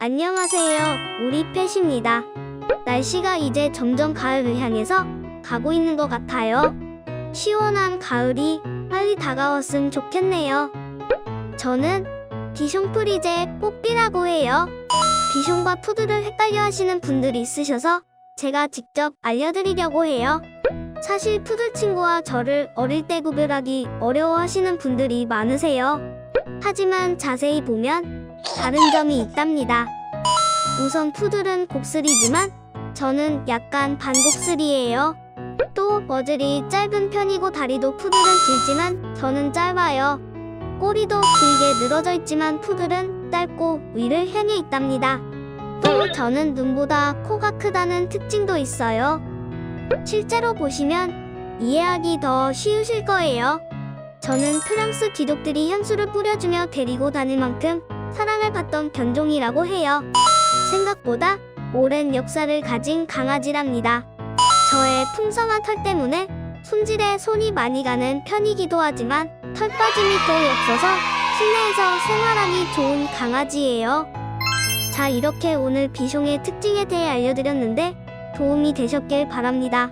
안녕하세요. 우리 펫입니다. 날씨가 이제 점점 가을을 향해서 가고 있는 것 같아요. 시원한 가을이 빨리 다가왔으면 좋겠네요. 저는 비숑 프리제 뽀삐라고 해요. 비숑과 푸드를 헷갈려 하시는 분들이 있으셔서 제가 직접 알려드리려고 해요. 사실 푸들 친구와 저를 어릴 때 구별하기 어려워 하시는 분들이 많으세요. 하지만 자세히 보면 다른 점이 있답니다. 우선 푸들은 곡슬이지만 저는 약간 반곡슬이에요. 또 머들이 짧은 편이고 다리도 푸들은 길지만 저는 짧아요. 꼬리도 길게 늘어져 있지만 푸들은 짧고 위를 향해 있답니다. 또 저는 눈보다 코가 크다는 특징도 있어요. 실제로 보시면 이해하기 더 쉬우실 거예요. 저는 프랑스 귀족들이 향수를 뿌려주며 데리고 다닐 만큼 사랑을 받던 견종이라고 해요. 생각보다 오랜 역사를 가진 강아지랍니다. 저의 풍성한 털 때문에 손질에 손이 많이 가는 편이기도 하지만 털 빠짐이 거의 없어서 실내에서 생활하기 좋은 강아지예요. 자, 이렇게 오늘 비숑의 특징에 대해 알려드렸는데 도움이 되셨길 바랍니다.